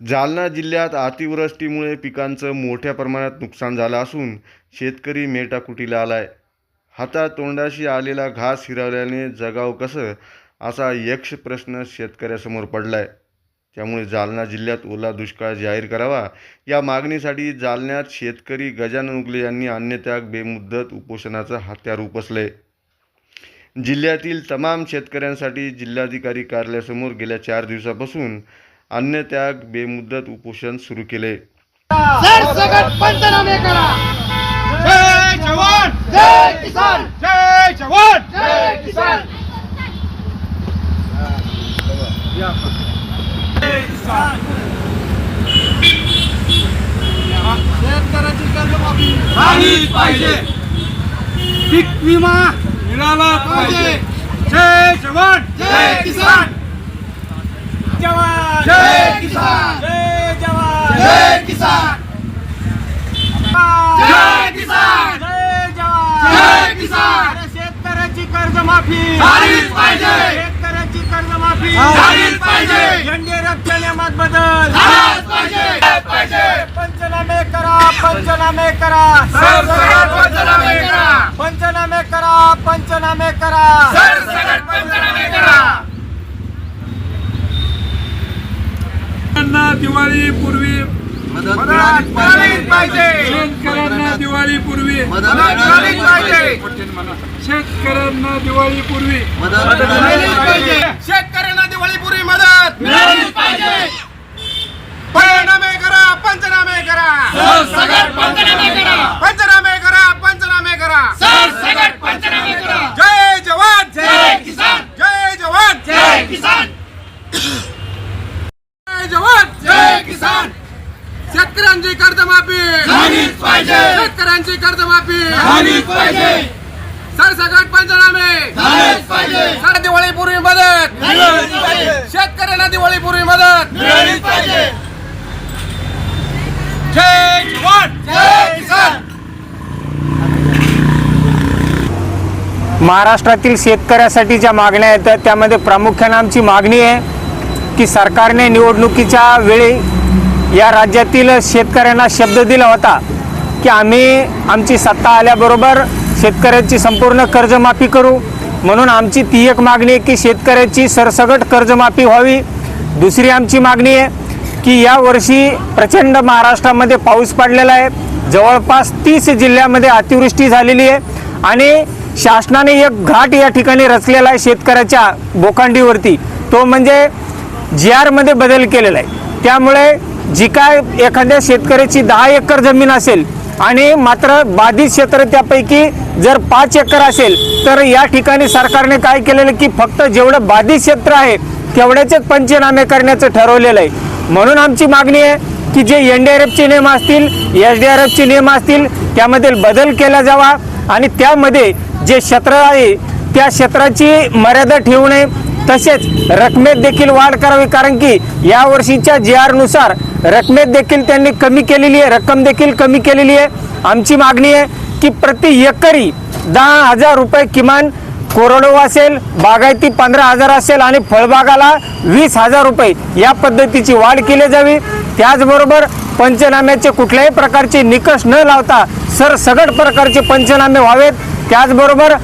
जालना जिल्ह्यात अतिवृष्टीमुळे पिकांचं मोठ्या प्रमाणात नुकसान झालं असून शेतकरी मेटाकुटीला आलाय. हातात तोंडाशी आलेला घास हिरावल्याने जगाव कसं असा यक्ष प्रश्न शेतकऱ्यासमोर पडलाय. त्यामुळे जालना जिल्ह्यात ओला दुष्काळ जाहीर करावा या मागणीसाठी जालन्यात शेतकरी गजानन उगले यांनी अन्नत्याग बेमुद्दत उपोषणाचं हत्यार उपसले जिल्ह्यातील तमाम शेतकऱ्यांसाठी जिल्हाधिकारी कार्यालयासमोर गेल्या चार दिवसापासून अन्नत्याग बेमुदत उपोषण सुरू केले. सरसकट पंचनामे करा. जय जवान! जय किसान. जय जवान! जय किसान. शेतकऱ्याची कर्जमाफी झालीच पाहिजे. पीक विमा मिळाला पाहिजे. जय जवान! जय किसान. जवान! जय किसान! जय जवान! जय किसान! जय किसान! जय जवान! जय किसान! शेतकऱ्याची कर्जमाफी! झालीच पाहिजे. शेतकऱ्याची कर्जमाफी! झालीच पाहिजे. झंडेरच्या नियमात बदल! झालाच पाहिजे! पाहिजे! पंचनामे करा पंचनामे करा! पंचनामे करा! पंचनामे करा पंचनामे करा! पंचनामे करा! शेतकऱ्यांना दिवाळी पूर्वी मदत मिळालीच पाहिजे. शेतकऱ्यांना दिवाळी पूर्वी मदत मिळालीच पाहिजे. शेतकऱ्यांना दिवाळी पूर्वी मदत मिळालीच पाहिजे. शेतकऱ्यांना दिवाळीपूर्वी मदत पाहिजे. पंचनामे करा पंचनामे करा. पंचनामे करा पंचनामे करा पंचनामे करा सरसकट पंचनामे करा जय जवान जय किसान जय जवान जय किसान जय जवान जय किसान शेतकऱ्यांची कर्जमाफी झालीच पाहिजे शेतकऱ्यांची कर्जमाफी झालीच पाहिजे. सरसकट पंचनामे. सर दिवाळीपूर्वी मदत. शेतकऱ्यांना दिवाळीपूर्वी मदत. मिळालीच पाहिजे. जय जवान जय किसान. महाराष्ट्रातील शेतकऱ्यासाठी ज्या मागण्या आहेत त्यामध्ये प्रामुख्याने आमची मागणी आहे की सरकारने निवडणुकीच्या वेळी या राज्यातील शेतकऱ्यांना शब्द दिला होता. की आम्ही आमची सत्ता आल्याबरोबर शेतकऱ्याची संपूर्ण कर्जमाफी करू. म्हणून आमची ती एक मागणी आहे की शेतकऱ्याची सरसगट कर्जमाफी व्हावी. दुसरी आमची मागणी आहे की या वर्षी प्रचंड महाराष्ट्रामध्ये पाऊस पडलेला आहे. जवळपास तीस जिल्ह्यामध्ये अतिवृष्टी झालेली आहे. आणि शासनाने एक घाट या ठिकाणी रचलेला आहे शेतकऱ्याच्या बोकांडीवरती. तो म्हणजे जी आरमध्ये बदल केलेला आहे. त्यामुळे जी काय एखाद्या शेतकऱ्याची दहा एकर जमीन असेल आणि मात्र बाधित क्षेत्र त्यापैकी जर पाच एकर असेल तर या ठिकाणी सरकारने काय केलेलं की फक्त जेवढं बाधित क्षेत्र आहे तेवढ्याचेच पंचनामे करण्याचं ठरवलेलं आहे. म्हणून आमची मागणी आहे की जे एन डी आर एफचे नियम असतील एस डी आर एफचे नियम असतील त्यामध्ये बदल केला जावा आणि त्यामध्ये जे क्षेत्र आहे त्या क्षेत्राची मर्यादा ठेवू नये. तसेच रकमेत देखील वाढ करावी कारण की यावर्षीच्या जी आरनुसार रकमेत देखील त्यांनी कमी केलेली आहे रक्कम देखील कमी केलेली आहे. आमची मागणी आहे की प्रति एकरी दहा हजार रुपये किमान कोरडो असेल बागायती पंधरा हजार असेल आणि फळबागाला वीस हजार रुपये या पद्धतीची वाढ केली जावी. त्याचबरोबर पंचनाम्याचे कुठल्याही प्रकारचे निकष न लावता सर सगळ प्रकारचे पंचनामे व्हावेत. त्याचबरोबर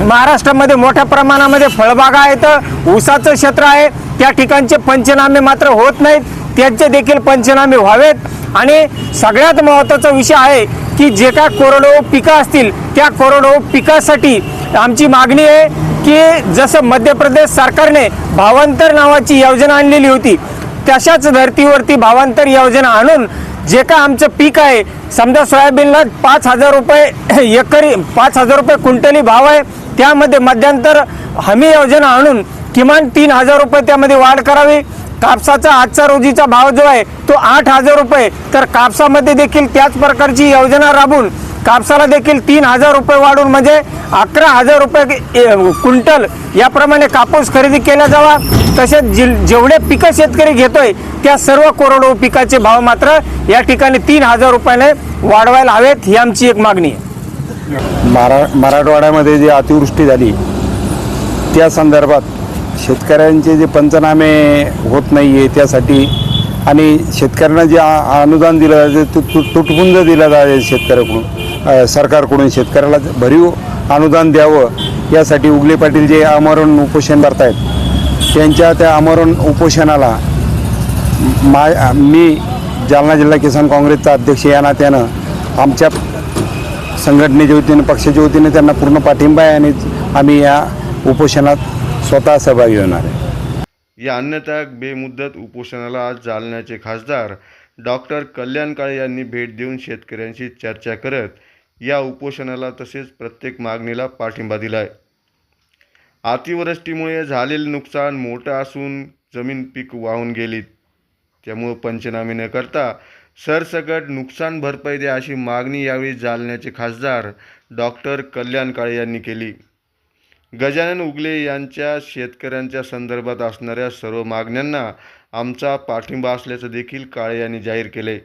महाराष्ट्रामध्ये मोठ्या प्रमाणामध्ये फळबागा आहेत ऊसाचं क्षेत्र आहे. त्या ठिकाणचे पंचनामे मात्र होत नाहीत. त्यांचे देखील पंचनामे व्हावेत. आणि सगळ्यात महत्त्वाचा विषय आहे की जे काय कोरडवाहू पिकं असतील त्या कोरडवाहू पिकासाठी आमची मागणी आहे की जसं मध्य प्रदेश सरकारने भावांतर नावाची योजना आणलेली होती तशाच धर्तीवरती भावांतर योजना आणून जे काय आमचं पीक आहे समजा सोयाबीनला पाच हजार रुपये एकरी पाच हजार रुपये क्विंटली भाव आहे त्यामध्ये मध्यंतर हमी योजना आणून किमान तीन हजार रुपये त्यामध्ये वाढ करावी. कापसाचा आजचा रोजीचा भाव जो आहे तो आठ हजार रुपये. तर कापसामध्ये देखील त्याच प्रकारची योजना राबवून कापसाला देखील तीन हजार रुपये वाढून म्हणजे अकरा हजार रुपये कुंटल क्विंटल याप्रमाणे कापूस खरेदी केला जावा. तसेच जि जेवढे पिकं शेतकरी घेतोय त्या सर्व कोरडवाहू पिकाचे भाव मात्र या ठिकाणी तीन हजार रुपयाने वाढवायला हवेत ही आमची एक मागणी आहे. मरा मराठवाड्यामध्ये जी अतिवृष्टी झाली त्या संदर्भात शेतकऱ्यांचे जे पंचनामे होत नाही आहे त्यासाठी आणि शेतकऱ्यांना जे आ- अनुदान दिलं जाते ते तु- तुटपुंज दिलं जाते शेतकऱ्याकडून सरकारकडून शेतकऱ्याला भरीव अनुदान द्यावं यासाठी उगले पाटील जे आमरण उपोषण करतायत त्यांच्या त्या आमरण उपोषणाला मा मी जालना जिल्हा किसान काँग्रेसचा अध्यक्ष या नात्यानं आमच्या संघटनेच्या वतीनं पक्षाच्या वतीने त्यांना पूर्ण पाठिंबा आहे आणि आम्ही या उपोषणात स्वतः सहभागी होणार आहे. या अन्नत्याग बेमुदत उपोषणाला आज जालन्याचे खासदार डॉक्टर कल्याण काळे यांनी भेट देऊन शेतकऱ्यांशी चर्चा करत या उपोषणाला तसेच प्रत्येक मागणीला पाठिंबा दिलाय. अतिवृष्टीमुळे झालेले नुकसान मोठं असून जमीन पीक वाहून गेलीत. त्यामुळं पंचनामे न करता सरसकट नुकसान भरपाई द्या अशी मागणी यावेळी जालन्याचे खासदार डॉक्टर कल्याण काळे यांनी केली. गजानन उगले यांच्या शेतकऱ्यांच्या संदर्भात असणाऱ्या सर्व मागण्यांना आमचा पाठिंबा असल्याचं देखील काळे यांनी जाहीर केले.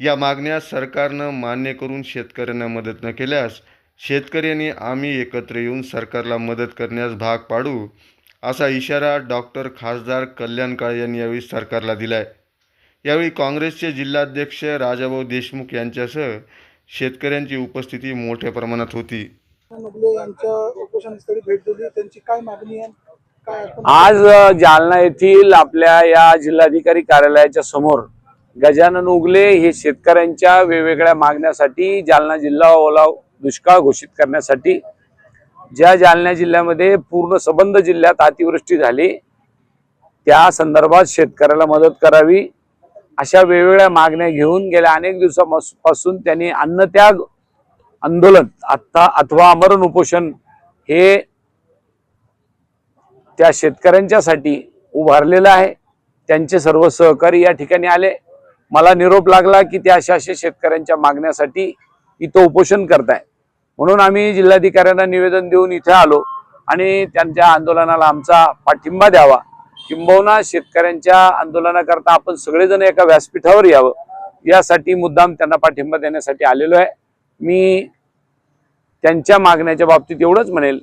या मागण्या सरकारनं मान्य करून शेतकऱ्यांना मदत न केल्यास शेतकऱ्यांनी आम्ही एकत्र येऊन सरकारला मदत करण्यास भाग पाडू असा इशारा डॉक्टर खासदार कल्याण काळे यांनी यावेळी सरकारला दिलाय. यावेळी काँग्रेसचे जिल्हाध्यक्ष राजाभाऊ देशमुख यांच्यासह शेतकऱ्यांची उपस्थिती मोठ्या प्रमाणात होती. यांच्या उपोषणस्थळी भेट दिली. त्यांची काय मागणी आहे? काय आज जालना येथील आपल्या या जिल्हाधिकारी कार्यालयाच्या समोर गजानन उगले हे शेतकऱ्यांच्या वेगवेगळ्या मागण्यासाठी जालना जिल्हा ओला दुष्काळ घोषित करण्यासाठी ज्या जालना जिल्ह्यामध्ये पूर्ण सबंध जिल्ह्यात अतिवृष्टी झाली त्या संदर्भात शेतकऱ्याला मदत करावी. अशा वेगवेगळ्या मागण्या घेऊन गेल्या अनेक दिवसापासून त्यांनी अन्नत्याग आंदोलन आता अथवा आमरण उपोषण हे त्या शेतकऱ्यांच्यासाठी उभारलेलं आहे. त्यांचे सर्व सहकारी या ठिकाणी आले. मला निरोप लागला की ते अशा अशा शेतकऱ्यांच्या मागण्यासाठी इथं उपोषण करताय म्हणून आम्ही जिल्हाधिकाऱ्यांना निवेदन देऊन इथे आलो आणि त्यांच्या आंदोलनाला आमचा पाठिंबा द्यावा. किंबहुना शेतकऱ्यांच्या आंदोलनाकरता आपण सगळेजण एका व्यासपीठावर यावं. यासाठी मुद्दाम त्यांना पाठिंबा देण्यासाठी आलेलो आहे. मी त्यांच्या मागण्याच्या बाबतीत एवढंच म्हणेल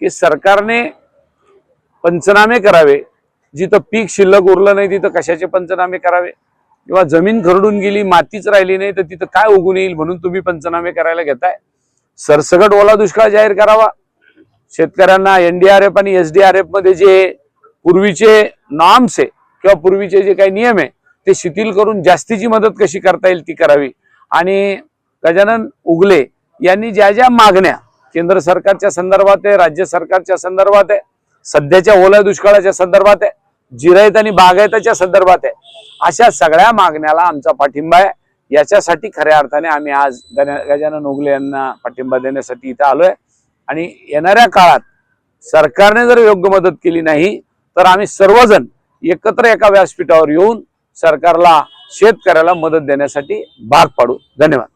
की सरकारने पंचनामे करावे. जिथं पीक शिल्लक उरलं नाही तिथं कशाचे पंचनामे करावे? किंवा जमीन खरडून गेली मातीच राहिली नाही तर तिथं काय उगून येईल म्हणून तुम्ही पंचनामे करायला घेताय? सरसगट ओला दुष्काळ जाहीर करावा. शेतकऱ्यांना एनडीआरएफ आणि एसडीआरएफमध्ये जे पूर्वीचे नॉर्म्स आहे किंवा पूर्वीचे जे काही नियम आहे ते शिथिल करून जास्तीची मदत कशी करता येईल ती करावी. आणि गजानन उगले यांनी ज्या ज्या मागण्या केंद्र सरकारच्या संदर्भात आहे राज्य सरकारच्या संदर्भात आहे सध्याच्या ओल्या दुष्काळाच्या संदर्भात आहे जिरायत आणि बागायताच्या संदर्भात आहे अशा सगळ्या मागण्याला आमचा पाठिंबा आहे. याच्यासाठी खऱ्या अर्थाने आम्ही आज गजानन उगले यांना पाठिंबा देण्यासाठी इथं आलोय. आणि येणाऱ्या काळात सरकारने जर योग्य मदत केली नाही तर आम्ही सर्वजण एकत्र एका व्यासपीठावर येऊन सरकारला शेतकऱ्याला मदत देण्यासाठी भाग पाडू. धन्यवाद.